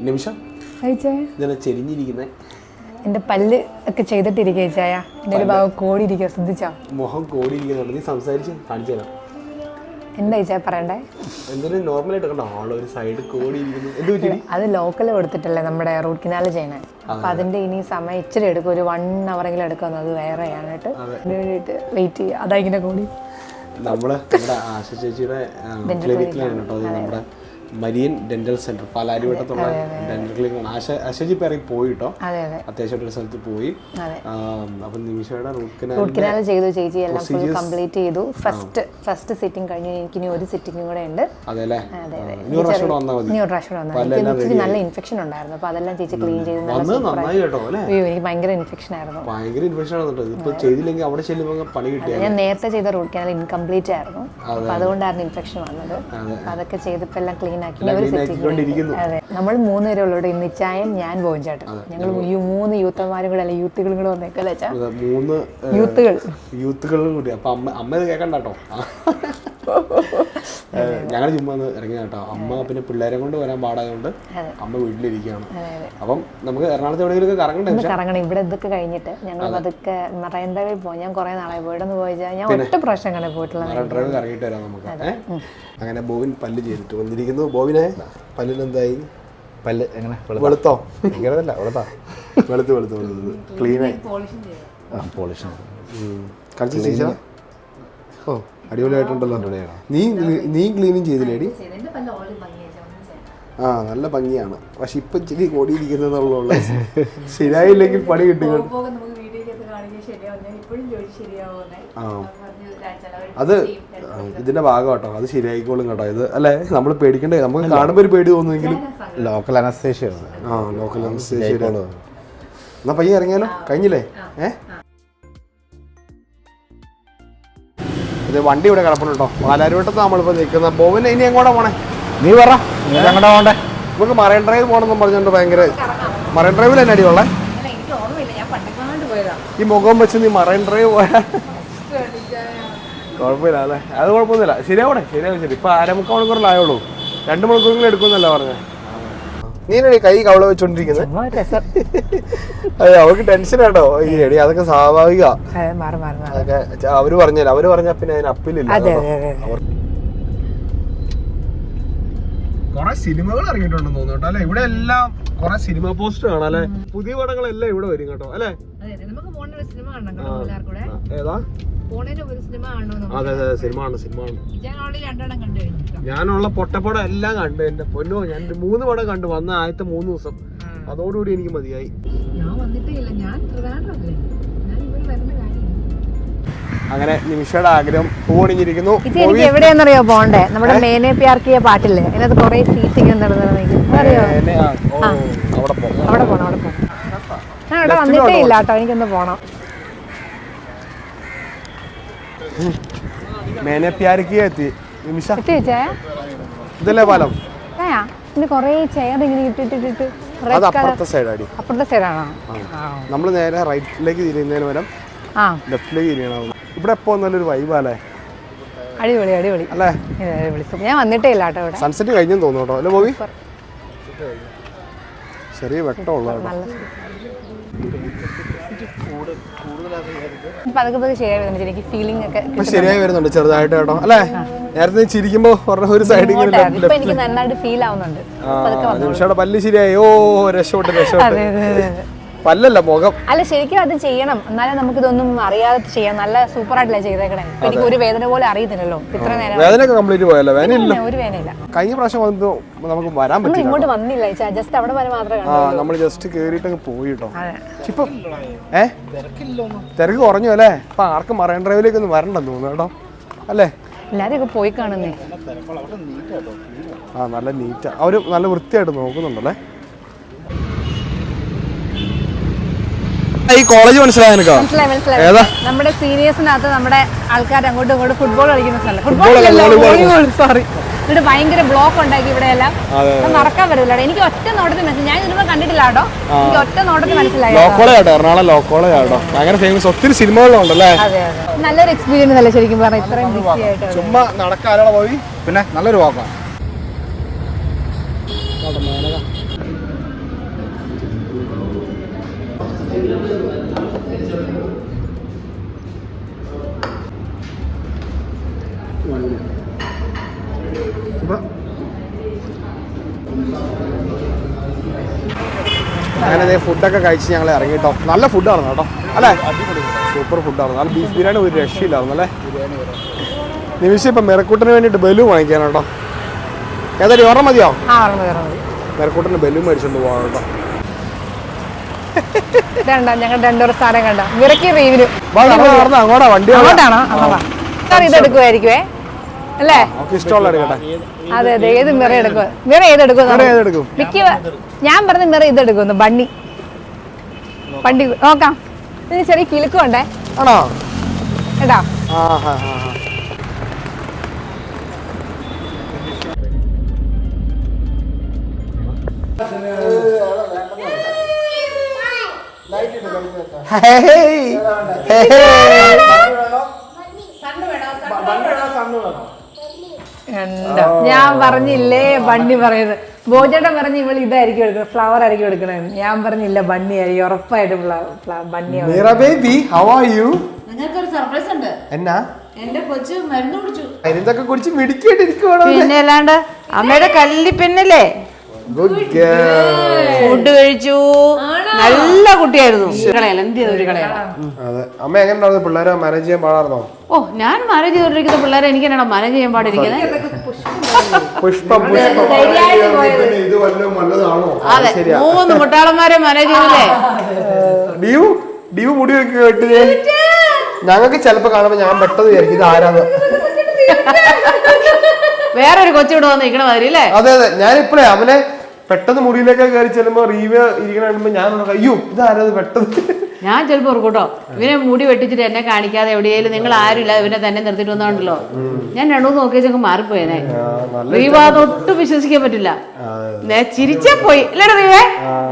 നിമിഷം. ഇതെല്ലാം ചെരിഞ്ഞിരിക്കുന്നത് എന്റെ പല്ല് ഒക്കെ ചെയ്തിട്ടിരിക്കുക ചായ എന്റെ ഒരു ഭാഗം കോടിയിരിക്കുക ശ്രദ്ധിച്ചോ? മുഖം കോടിയിരിക്കുന്നുണ്ട് നീ സംസാരിച്ച് കാണിച്ചു തരാം. എന്താ ചായ പറയണ്ടേ? എന്തൊരു നോർമലായിട്ട് കണ്ടോ? ഒരു സൈഡ് കോടിയിരിക്കുന്നു. അത് ലോക്കൽ കൊടുത്തിട്ടല്ലേ നമ്മുടെ റൂട്ട് കനാൽ ചെയ്യണേ. അപ്പൊ അതിന്റെ ഇനി സമയം ഇച്ചിരി എടുക്കും. ഒരു വൺ അവറെങ്കിലും എടുക്കും. അത് വേറെ ചെയ്യാനായിട്ട് വേണ്ടിയിട്ട് വെയിറ്റ് ചെയ്യുക അതാ ഇങ്ങനെ കൂടി. നമ്മൾ നമ്മുടെ ആശ ചേച്ചിയുടെ കേട്ടോ. നമ്മുടെ മരിയൻ ഡെന്റൽ സെന്റർ പാലാരിവട്ടത്തുള്ള ഡെന്റൽ ക്ലിനിക്കാണ് ആശ ആശജി പേറി പോയിട്ടോ പോയി കേട്ടോ അതെ അതെ. ഒരു സ്ഥലത്ത് പോയി. അപ്പൊ നിമിഷയുടെ റൂട്ട് കനാൽ ചെയ്തു ചേച്ചി എല്ലാം ഫുൾ കംപ്ലീറ്റ് ചെയ്തു. ഫസ്റ്റ് ഫസ്റ്റ് സിറ്റിംഗ് കഴിഞ്ഞു എനിക്ക് ഇനി ഒരു സിറ്റിംഗ് കൂടെ ഉണ്ട്. നല്ല ഇൻഫെക്ഷൻ ഉണ്ടായിരുന്നു. അപ്പൊ അതെല്ലാം ചേച്ചി ക്ലീൻ ചെയ്ത്. എനിക്ക് ഭയങ്കര ഇൻഫെക്ഷൻ ആയിരുന്നു. ഭയങ്കര ഇൻഫെക്ഷൻ ചെയ്തില്ലെങ്കിൽ അവിടെ ചെല്ലുമ്പോൾ പണി കിട്ടിയ ഞാൻ നേരത്തെ ചെയ്ത റൂട്ട് കനാൽ ഇൻകംപ്ലീറ്റ് ആയിരുന്നു. അപ്പൊ അതുകൊണ്ടായിരുന്നു ഇൻഫെക്ഷൻ വന്നത്. അതൊക്കെ ചെയ്തപ്പോ എല്ലാം ക്ലീൻ അതെ നമ്മൾ മൂന്ന് പേരെ ഉള്ളൂ ഇന്ന് ചായൻ ഞാൻ പോകും ചേട്ടൻ ഞങ്ങൾ ഈ മൂന്ന് യൂത്തന്മാരും കൂടെ അല്ലെ യൂത്തുകളും കൂടെ വന്നേക്കല്ലേ മൂന്ന് യൂത്തുകൾ. യൂത്തുകളും കൂടി. അപ്പൊ അമ്മ അമ്മ ഇത് കേൾക്കണ്ട കേട്ടോ. ഞങ്ങൾ ചുമ്മാ ഒന്ന് ഇറങ്ങി കേട്ടോ. അമ്മ പിന്നെ പിള്ളേരെ കൊണ്ട് വരാൻ പാടായതുകൊണ്ട് അമ്മ വീട്ടിലിരിക്കുകയാണ്. അപ്പം നമുക്ക് എറണാകുളത്ത് എവിടെയെങ്കിലും കറങ്ങണ്ടേ കറങ്ങണം. ഇവിടെ ഇതൊക്കെ കഴിഞ്ഞിട്ട് ഞങ്ങൾ അതൊക്കെ മറൈൻ ഡ്രൈവിൽ പോയി. ഞാൻ കുറെ നാളെ പോയിട്ട് ഒന്ന് പോയി ഞാൻ ഒറ്റ പ്രാവശ്യം അങ്ങനെ പോയിട്ടുള്ള മറൈൻ ഡ്രൈവ് കറങ്ങിയിട്ട് വരാം നമുക്ക്. അങ്ങനെ ബോവിൻ പല്ല് ചെയ്തിട്ട് വന്നിരിക്കുന്നു. ബോവിനെ പല്ലിന് എന്തായി പല്ല് എങ്ങനെ? വെളുത്തോ? ഭയങ്കരതല്ല വെളുത്താ? വെളുത്ത് വെളുത്ത് വെളുത്തത് ക്ലീനായി. ആ പോളിഷ് കളിച്ചു ഓ. അടിപൊളിയായിട്ടുണ്ടല്ലോ നീ നീ ക്ലീനിങ് ചെയ്തില്ലേടി ആ നല്ല ഭംഗിയാണ്. പക്ഷെ ഇപ്പൊ ഇച്ചിരി കോടിയിരിക്കുന്നതുള്ള ശരിയായില്ലെങ്കിൽ പണി കിട്ടുക ആ. അത് ആ, ഇതിന്റെ ഭാഗം കേട്ടോ അത് ശരിയായിക്കോളും കേട്ടോ. ഇത് അല്ലെ? നമ്മൾ പേടിക്കണ്ടേ? നമുക്ക് കാണുമ്പോൾ ഒരു പേടി തോന്നുമെങ്കിലും. ലോക്കൽ അനസ്തേഷ്യ ആ ലോക്കൽ അനസ്തേഷ്യ എന്നാ പയ്യെ ഇറങ്ങിയാലോ? കഴിഞ്ഞില്ലേ? ഏ? ഇത് വണ്ടി ഇവിടെ കിടപ്പുണ്ട് പാലാരിവട്ടത്ത് നമ്മളിപ്പോൾ നിൽക്കുന്ന. ബോവിന് ഇനി എങ്ങോട്ടാ പോണേ? നീ പറ. നീ അങ്ങോട്ടാ പോണ്ടേ നമുക്ക് മറൈൻ ഡ്രൈവ് പോകണമെന്ന് പറഞ്ഞുകൊണ്ട് ഭയങ്കര മറൈൻ ഡ്രൈവിൽ തന്നെ അടിയുള്ളേ? ഈ മുഖം വെച്ച് നീ മറൈൻ ഡ്രൈവ് പോയാ? കുഴപ്പമില്ല അല്ലേ? അത് കുഴപ്പമൊന്നുമില്ല. ശരിയാവണേ ശരിയാവും ശരി. ഇപ്പൊ അരമുക്കാൽ മണിക്കൂറിലായുള്ളൂ. രണ്ട് മണിക്കൂറെങ്കിലും എടുക്കുമെന്നല്ല പറഞ്ഞേ. നീനടി കൈ കവള വെച്ചോണ്ടിരിക്കുന്നത് അതെ അവർക്ക് ടെൻഷൻ ആട്ടോ. ഈ എടി അതൊക്കെ സ്വാഭാവിക. അതൊക്കെ അവർ പറഞ്ഞല്ലോ. അവർ പറഞ്ഞ പിന്നെ അതിന് അപ്പിലില്ല. കുറെ സിനിമകൾ ഇറങ്ങിയിട്ടുണ്ടെന്ന് തോന്നുന്നു കേട്ടോ അല്ലെ? ഇവിടെ എല്ലാം കുറെ സിനിമ പോസ്റ്റ് കാണാം അല്ലെ? പുതിയ പടങ്ങളെല്ലാം ഇവിടെ വരും കേട്ടോ അല്ലെ? ഏതാ? അതെ അതെ സിനിമ ആണ് സിനിമ ആണ് ഞാൻ ഓൾറെഡി രണ്ടെണ്ണം കണ്ടു കഴിഞ്ഞു ഞാനുള്ള പൊട്ടപ്പടം എല്ലാം കണ്ടു എന്റെ പൊന്നോ ഞാൻ മൂന്ന് പടം കണ്ടു വന്ന ആദ്യത്തെ മൂന്ന് ദിവസം. അതോടുകൂടി എനിക്ക് മതിയായി. ഞാൻ വന്നിട്ടേ ഇല്ല ഞാൻ അങ്ങനെ നിമിഷയുടെ ആഗ്രഹം പൂവണിഞ്ഞിരിക്കുന്നു. ഇത് എനിക്ക് എവിടെയാണെന്നറിയോ പോണ്ടേ നമ്മുടെ മേനെ പ്യാർക്കിയ പാട്ടില്ലേ? അതിനകത്ത് കുറെ ഓ, അവിടെ അവിടെ പോണം അവിടെ പോണം. ഞാൻ അവിടെ വന്നിട്ടേ ഇല്ല കേട്ടോ. എനിക്കൊന്ന് പോണം. മേനെ പ്യാർക്കിയ എത്തി. നിമിഷ. ഇതല്ലേ പാലം? ഏയാ പിന്നെ ചെയർ ഇങ്ങനെ ഇട്ടിട്ടിട്ടിട്ട് അത് അപ്പുറത്തെ സൈഡ് അടി അപ്പുറത്തെ സൈഡാണോ നമ്മൾ നേരെ റൈറ്റിലേക്ക് തിരിയുന്നതിന് പകരം ലെഫ്റ്റിലേക്ക് തിരിയണം ഇവിടെ എപ്പോ നല്ലൊരു വൈബാലേ അടിപൊളി അടിപൊളി. അല്ലേ? ഞാൻ വന്നിട്ടേ ഇല്ല കേട്ടോ ഇവിടെ. സൺസെറ്റ് കഴിഞ്ഞെന്ന് തോന്നുന്നു കേട്ടോ. അല്ലേ ബോബി? ചെറിയ വെട്ടമുള്ള എനിക്ക് ഫീലിംഗ് ഒക്കെ ശരിയായി വരുന്നുണ്ട് ചെറുതായിട്ട് കേട്ടോ. അല്ലേ? നേരത്തെ ചിരിക്കുമ്പോ പറഞ്ഞ ഒരു സൈഡ് എനിക്ക് നന്നായിട്ട് ഫീൽ ആവുന്നുണ്ട്. നിമിഷയുടെ പല്ല് ശരിയായി. ഓ രക്ഷപ്പെട്ട് രക്ഷപ്പെട്ട്. പല്ലല്ല മുഖം. അല്ല ശരിക്കും അത് ചെയ്യണം. എന്നാലേ നമുക്കിതൊന്നും അറിയാതെ ചെയ്യാം. നല്ല സൂപ്പർ ആയിട്ടല്ലേ ചെയ്തേക്കണേ എനിക്ക് ഒരു വേദന പോലെ അറിയത്തില്ലല്ലോ. ഇത്ര നേരം വേദന കംപ്ലീറ്റ് പോയല്ലോ? വേദനയില്ല. ഒരു വേദനയില്ല. കഴിഞ്ഞ പ്രാവശ്യം വന്നു നമുക്ക് വരാൻ പറ്റില്ല ഇങ്ങോട്ട് വന്നില്ല ജസ്റ്റ് അവിടെ വരെ മാത്രമേ ആ നമ്മൾ ജസ്റ്റ് കേറിയിട്ട് അങ്ങ് പോയി കേട്ടോ. ഇപ്പം ഏ? തിരക്ക് കുറഞ്ഞു അല്ലേ? ഇപ്പൊ ആർക്കും മറൈൻ ഡ്രൈവിലേക്ക് ഒന്നും വരണ്ടെന്ന് തോന്നുന്നു കേട്ടോ. അല്ലേ? എല്ലാരും ഒക്കെ പോയി കാണുന്നേ. ആ നല്ല നീറ്റാ അവർ നല്ല വൃത്തിയായിട്ട് നോക്കുന്നുണ്ടല്ലേ? ഈ കോളേജ് മനസ്സിലായ ഏതാ? നമ്മുടെ സീനിയേഴ്സിനകത്ത് നമ്മുടെ ആൾക്കാർ അങ്ങോട്ടും ഇങ്ങോട്ടും ഫുട്ബോൾ കളിക്കുന്ന സ്ഥലം. Football അല്ല, ഫുട്ബോൾ സോറി എന്നിട്ട് ഭയങ്കര ബ്ലോക്ക് ഉണ്ടാക്കി ഇവിടെ എല്ലാം. മറക്കാൻ പറ്റില്ല എനിക്ക് ഒറ്റ നോട്ടത്തിൽ മനസ്സിലായി. ഞാൻ ഇതിനുമ്പോ കണ്ടിട്ടില്ല കേട്ടോ എനിക്ക് ഒറ്റ നോട്ടത്തിൽ മനസ്സിലായി. എറണാകുളം ഭയങ്കര ഫേമസ് ഒത്തിരി സിനിമകളുണ്ടല്ലേ നല്ലൊരു എക്സ്പീരിയൻസ് അല്ലേ ശരിക്കും പറഞ്ഞാൽ ഇത്രയും ബിസി ആയിട്ട് ചുമ്മാ നടക്കാനുള്ള പോയി പിന്നെ നല്ലൊരു വാക്കാണ് ഫുഡൊക്കെ കഴിച്ച് ഞങ്ങൾ ഇറങ്ങി കേട്ടോ നല്ല ഫുഡാണ് കേട്ടോ. അല്ലേ? സൂപ്പർ ഫുഡാണ് നല്ല ബീഫ് ബിരിയാണി ഒരു രക്ഷയില്ലായിരുന്നു അല്ലേ? നിമിഷം ഇപ്പം മെറക്കൂട്ടിന് വേണ്ടിയിട്ട് ബലൂ വാങ്ങിക്കാൻ കേട്ടോ. ഏതായാലും ഓർമ്മ മതിയോ? മെറക്കൂട്ടിന് ബലൂ മേടിച്ചോണ്ട് പോകാം കേട്ടോ. ഞങ്ങൾ രണ്ടൊരു കണ്ട. വിറക്കി അങ്ങോട്ടാ വണ്ടി. അങ്ങോട്ടാണോ? അല്ലേ? ഇഷ്ടമുള്ള അതെ അതെ ഏത് മിറ എടുക്കും മിറ ഏതെടുക്കും? ഞാൻ പറഞ്ഞ മിറ ഇതെടുക്കുന്നു ബണ്ണി. വണ്ടി നോക്കാം. ഇതിന് ചെറിയ കിലുക്കുണ്ടേ ആണോ? കേട്ടാ ഞാൻ പറഞ്ഞില്ലേ വണ്ടി പറയുന്നത്. ബോജേട്ടൻ പറഞ്ഞ ഇവൾ ഇതായിരിക്കും എടുക്കുന്നത്. ഫ്ലവർ ആയിരിക്കും എടുക്കണത് ഞാൻ പറഞ്ഞില്ല ബണ്ണി ആയിരിക്കും. ഉറപ്പായിട്ടും Bunny Meera baby how are you നിങ്ങൾക്കൊരു സർപ്രൈസ് ഉണ്ട്. എന്നാ? എന്റെ കൊച്ചു മരുന്ന് കുടിച്ചു. മരുന്നൊക്കെ കുടിച്ച് മിടിക്കേണ്ടിരിക്കുവാണോ പിന്നെ അല്ലാണ്ട് അമ്മയുടെ കല്ലിപ്പെന്നല്ലേ? ഗുഡ് ഗേൾ ഫുഡ് കഴിച്ചു. നല്ല കുട്ടിയായിരുന്നു. അമ്മ എങ്ങനെ പിള്ളേരെ മാനേജ് ചെയ്യാൻ പാടായിരുന്നോ? ഓ ഞാൻ മാനേജ് ചെയ്തോണ്ടിരിക്കുന്ന പിള്ളേരെ എനിക്ക് എന്നാണോ മാനേജ് ചെയ്യാൻ പാടിരിക്കുന്നത് പുഷ്പം പുഷ്പം ഇത് വല്ലതും വല്ലതാണോ? അതെ മൂന്ന് മുട്ടാളന്മാരെ മാനേജ് ചെയ്തില്ലേ? മുടി കേട്ടില്ലേ ഞങ്ങൾക്ക് ചിലപ്പോ കാണുമ്പോ ഞാൻ പെട്ടെന്ന് വിചാരിക്കും ഇത് ആരാന്ന്. വേറൊരു കൊച്ചിവിടെ വന്ന് നിൽക്കണ മാതിരി അല്ലേ? അതെ അതെ. ഞാൻ ഇപ്പഴേ അവനെ പെട്ടെന്ന് മുറിയിലേക്ക് കയറി ചെല്ലുമ്പോ റീവ് ഇരിക്കണ കാണുമ്പോ ഞാൻ അയ്യോ ഇത് ആരാ പെട്ടെന്ന്? ഞാൻ ചിലപ്പോ ഓർക്കൂട്ടോ ഇവനെ മുടി വെട്ടിച്ചിട്ട് എന്നെ കാണിക്കാതെ എവിടെയെങ്കിലും നിങ്ങൾ ആരുമില്ല ഇവനെ തന്നെ നിർത്തിട്ട് വന്നോണ്ടല്ലോ. ഞാൻ രണ്ടു നോക്കിയ നോക്കിയച്ചങ്ങ് മാറിപ്പോയനെ. റീവാദം ഒട്ടും വിശ്വസിക്കാൻ പറ്റില്ല. ഞാൻ ചിരിച്ചാ പോയി. അല്ലേടാ റീവേ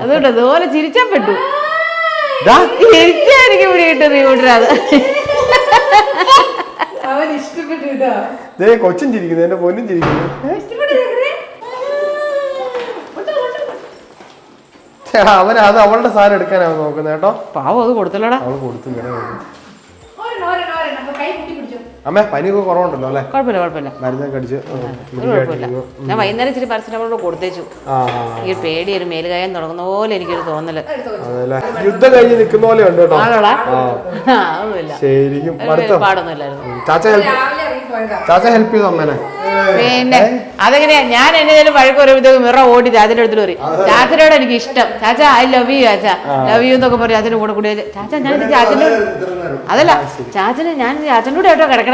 അതുകൊണ്ട് അതുപോലെ ചിരിച്ചാ പെട്ടു ദാ, ചിരിച്ചാ എനിക്ക് ഇവിടെ കിട്ടും റീവിട്ടത് അവൻ ഇഷ്ടപ്പെട്ടു കൊച്ചും ചിരിക്കുന്നു എന്റെ പൊന്നും ചിരിക്കുന്നു. ചേട്ടാ അവൻ അത് അവളുടെ സാധനം എടുക്കാനാണ് നോക്കുന്നത് കേട്ടോ പാവം അത് കൊടുത്തല്ലോടാ അവൾ കൊടുത്തു കൊടുത്തു. അമ്മേ പനിയൊക്കെ കുറവുണ്ടല്ലോ അല്ലേ? കുഴപ്പമില്ല കുഴപ്പമില്ല. മരുന്നൊക്കെ അടിച്ച് കുഴപ്പമില്ല. ഞാൻ വൈകുന്നേരം ഇച്ചിരി പരസ്യങ്ങളോട് കൊടുത്തേച്ചു. ഈ പേടി ഒരു മേലുകായം തുടങ്ങുന്ന പോലെ എനിക്കൊരു തോന്നൽ. യുദ്ധം കഴിഞ്ഞ് നിൽക്കുന്ന പോലെ ഉണ്ട് കേട്ടോ. ശരിക്കും ചാച്ച ഹെൽപ്പ് ചെയ്തു അമ്മേനെ? പിന്നെ അതെങ്ങനെയാ? ഞാൻ എന്നേലും വഴക്ക് വിധം മിറ ഓടി ചാച്ചന്റെ അടുത്ത് പറയും ചാച്ചനോട് എനിക്ക് ഇഷ്ടം ചാച്ച ഐ ലവ് യു ചാച്ച. ലവ് യു എന്നൊക്കെ പറയും അതിന്റെ കൂടെ കൂടി ചാച്ച ഞാൻ ചാച്ചനോട് അതല്ല ചാച്ചന് ഞാൻ ചാച്ചനോട് കൂടെ ആയിട്ടോ കിടക്കണേ?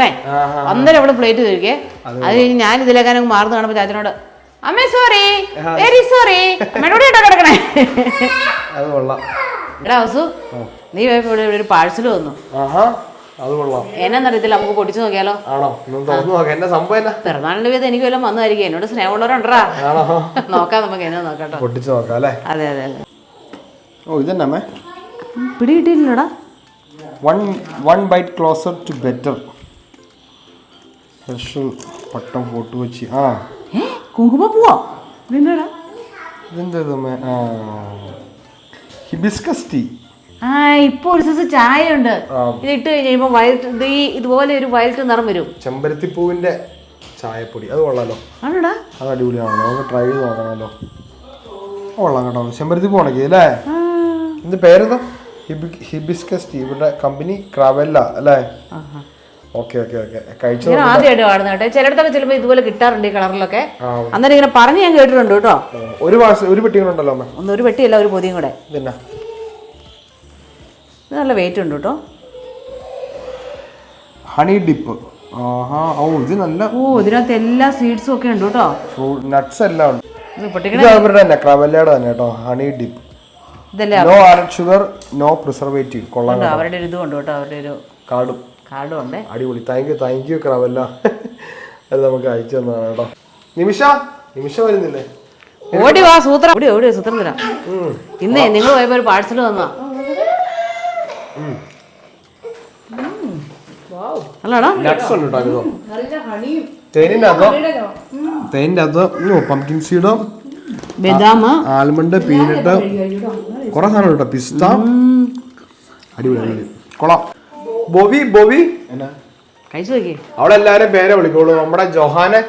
അന്നേരം അവിടെ പ്ലേറ്റ് കഴിക്കേ അത് കഴിഞ്ഞ് ഞാൻ ഇതിലേക്കാനും മാറുന്ന കാണുമ്പോ ചാച്ചനോട് അമ്മേ സോറി വെരി സോറി അമ്മയുടെ കിടക്കണേ? എടാ വസു നീ ഇവിടെ ഒരു പാഴ്സൽ വന്നു. എന്നറിയത്തില്ല നമുക്ക് പൊടിച്ചു നോക്കിയാലോ? നോക്കാം. പിറന്നാളിന്റെ വീതം എനിക്ക് വല്ലതും വന്നതായിരിക്കും. എന്നോട് സ്നേഹമുള്ളവരുണ്ടാ നോക്കാം നമുക്ക് എന്നാ നോക്കട്ടോ. പൊട്ടിച്ച് നോക്കാം അല്ലേ? അതെ അതെ അതെ. ഓ ഇതന്നെ പിടി കിട്ടിയില്ലടാ one one bite closer to better special Pattom photo വെച്ച് ആ. കുങ്കുമപ്പൂവോ കുങ്കുമ പോവോ? നിന്നടാ ഇതെന്താ ആ. Hibiscus tea. ആ ഇപ്പൊ ഒരു ദിവസം ചായ ഉണ്ട് കഴിയുമ്പോ ഇത് ഈ ഇതുപോലെ ഒരു വയലറ്റ് നിറം വരും. ചെമ്പരത്തിപ്പൂവിന്റെ ചായപ്പൊടി. അത് കൊള്ളാലോ. ആണോടാ? അത് അടിപൊളിയാണല്ലോ. നമുക്ക് ട്രൈ ചെയ്ത് നോക്കണമല്ലോ. കൊള്ളാം കേട്ടോ. ചെമ്പരത്തി അല്ലേ? എന്ത് പേരെന്താ? ഹിബി ഹിബിസ്കസ് ടീ. ഇവിടെ കമ്പനി ക്രാവെല്ല അല്ലേ? Okay okay okay. കഴിച്ചു ഞാൻ ആദ്യമായിട്ട് കാണുന്ന കേട്ടോ. ചിലയിടത്തൊക്കെ ചിലപ്പോൾ ഇതുപോലെ കിട്ടാറുണ്ട് ഈ കളറിലൊക്കെ. അന്നേരം ഇങ്ങനെ പറഞ്ഞ് ഞാൻ കേട്ടിട്ടുണ്ട് കേട്ടോ. ഒരു ഒരു പെട്ടികളുണ്ടല്ലോ അമ്മ. ഒന്ന് ഒരു പെട്ടിയല്ല ഒരു പൊതിയും കൂടെ. ഇത് നല്ല വെയിറ്റ് ഉണ്ട് കേട്ടോ. ഹണി ഡിപ്പ് ഓ ഇത് നല്ല ഓ ഇതിനകത്ത് എല്ലാ സ്വീറ്റ്സും ഒക്കെ ഉണ്ട് കേട്ടോ. നട്ട്സ് എല്ലാം ഉണ്ട്. അവരുടെ തന്നെ ക്രവല്ലയുടെ തന്നെ കേട്ടോ honey dip no sugar no preservative കൊള്ളാം അവരുടെ ഒരു ഇതും ഉണ്ട് കേട്ടോ അവരുടെ ഒരു കാർഡും കാർഡും ഉണ്ട് അടിപൊളി. താങ്ക് യു താങ്ക് യു ക്രവല്ല അത് നമുക്ക് അയച്ചു തന്നതാണ് കേട്ടോ. നിമിഷ നിമിഷ വരുന്നില്ലേ? ഓടി വാ സൂത്രം. ഓടി ഓടി സൂത്രം തരാം. ഇന്നേ നിങ്ങൾ പോയപ്പോ ഒരു പാഴ്സൽ തന്നാ അതോ പംകിൻ സീഡോ ബദാം. ആൽമണ്ട് പീനട്ട് കുറെ സാധനം കേട്ടോ. പിസ്ത. അടിപൊളി അടിപൊളി. കൊള്ളാം. ബോബി ബോബി. കഴിച്ചു നോക്കി. അവിടെ എല്ലാരും പേരെ വിളിക്കുള്ളൂ. നമ്മുടെ ജോഹാനെ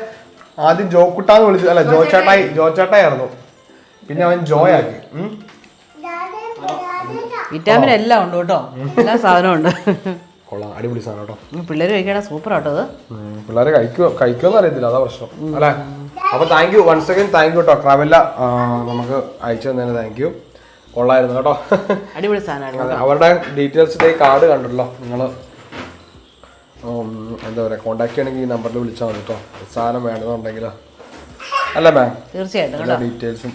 ആദ്യം ജോക്കുട്ടാന്ന് വിളിച്ചു അല്ല ജോച്ചാട്ടായി ജോച്ചാട്ടായി ആയിരുന്നു പിന്നെ അവൻ ജോയ് ആക്കി വിറ്റാമിൻ എല്ലാം ഉണ്ട് കേട്ടോ. എല്ലാ സാധനവും ഉണ്ട്. കൊള്ളാം. അടിപൊളി സാധനം കേട്ടോ. പിള്ളേർ കഴിക്കണ സൂപ്പർ ആട്ടോ അത്. പിള്ളേരെ കഴിക്കോ കഴിക്കുമെന്ന് അറിയത്തില്ല. അതാ പ്രശ്നം. അല്ലേ? അപ്പൊ thank you once again thank you കേട്ടോ. ട്രാവല്ല നമുക്ക് അയച്ചു തന്നതിന് താങ്ക് യു കൊള്ളായിരുന്നു കേട്ടോ. അടിപൊളി സാധനമാണ് അവരുടെ ഈ കാർഡ് കണ്ടല്ലോ നിങ്ങൾ എന്താ പറയുക കോണ്ടാക്ട് ചെയ്യണമെങ്കിൽ ഈ നമ്പറിൽ വിളിച്ചാൽ മതി കേട്ടോ. സാധനം വേണമെന്നുണ്ടെങ്കിൽ അല്ല മാം തീർച്ചയായിട്ടും ഡീറ്റെയിൽസും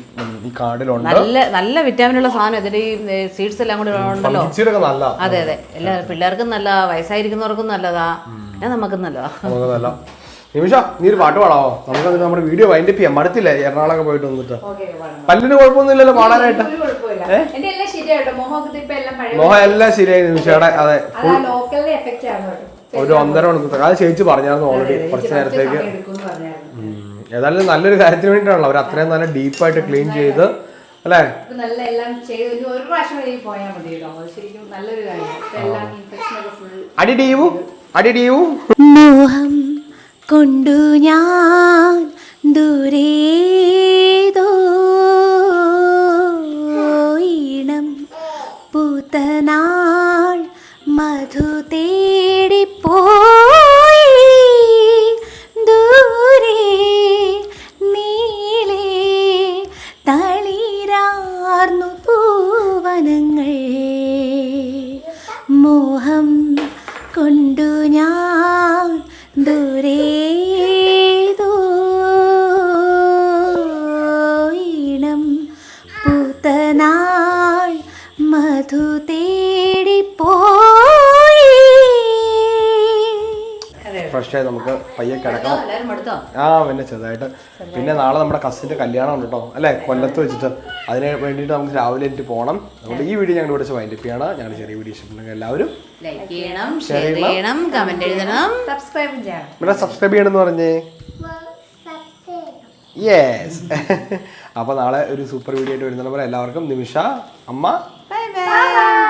ഈ കാർഡിലുണ്ട് നല്ല നല്ല വിറ്റാമിനുള്ള സാധനം. ഇതിന്റെ ഈ സീഡ്സ് എല്ലാം കൂടി ഉണ്ടല്ലോ. നല്ല അതെ അതെ. എല്ലാ പിള്ളേർക്കും നല്ല വയസ്സായിരിക്കുന്നവർക്കും നല്ലതാ. നമുക്ക് നല്ലതാ. നമുക്ക് നല്ല നിമിഷ നീ ഒരു പാട്ട് പാടാവോ? നമുക്ക് അതിന് നമ്മുടെ വീഡിയോ വൈൻഡ് ചെയ്യാം. മടത്തില്ല? എറണാകുളമൊക്കെ പോയിട്ട് വന്നിട്ട്. പല്ലിന് കുഴപ്പമൊന്നുമില്ലല്ലോ പാടാനായിട്ട്. മോഹം എല്ലാം ശരിയായി നിമിഷയുടെ. അതെ ഒരു ഒന്നര മണിക്കൂർ. അത് ചേച്ചി പറഞ്ഞായിരുന്നു ഓൾറെഡി കുറച്ച് നേരത്തേക്ക്. ഏതായാലും നല്ലൊരു കാര്യത്തിന് വേണ്ടിയിട്ടാണല്ലോ. അവർ അത്രയും നല്ല ഡീപ്പായിട്ട് ക്ലീൻ ചെയ്ത് അല്ലേ? ഇപ്പൊ നല്ല എല്ലാം ചെയ്ത് ഒരു പ്രാവശ്യം വരെ പോയാൽ മതി കേട്ടോ അത് ശരിക്കും നല്ലൊരു കാര്യം എല്ലാം ഇൻഫെക്ഷൻ ഒക്കെ ഫുൾ അടി ഡീവു അടി ഡീവു മോഹം കൊണ്ടു ഞാൻ ദൂരേതോ? പൂത്തനാൾ മധു തേടിപ്പോയി മധു തേടിപ്പോയി. ഫ്രഷ് ആയി നമുക്ക് പയ്യെ അടുത്തോ ആ പിന്നെ ചെറുതായിട്ട്. പിന്നെ നാളെ നമ്മുടെ കസിന്റെ കല്യാണം ഉണ്ട് കേട്ടോ. അല്ലേ? കൊല്ലത്ത് വെച്ചിട്ട്. അതിന് വേണ്ടിയിട്ട് നമുക്ക് രാവിലെ എനിക്ക് പോകണം അതുകൊണ്ട് ഈ വീഡിയോ ഞങ്ങൾ ഇവിടെ വൈൻഡപ്പ് ചെയ്യണം. ഞങ്ങൾ ചെറിയ വീഡിയോ ഇഷ്ടപ്പെട്ടെങ്കിൽ എല്ലാവരും ലൈക്ക് ചെയ്യണം ഷെയർ ചെയ്യണം കമന്റ് എഴുതണം. സബ്സ്ക്രൈബ് ചെയ്യണം. ഇവിടെ സബ്സ്ക്രൈബ് ചെയ്യണമെന്ന് പറഞ്ഞേ? യെസ് അപ്പോൾ നാളെ ഒരു സൂപ്പർ വീഡിയോ ആയിട്ട് വരുന്ന എല്ലാവർക്കും നിമിഷ അമ്മ Bye.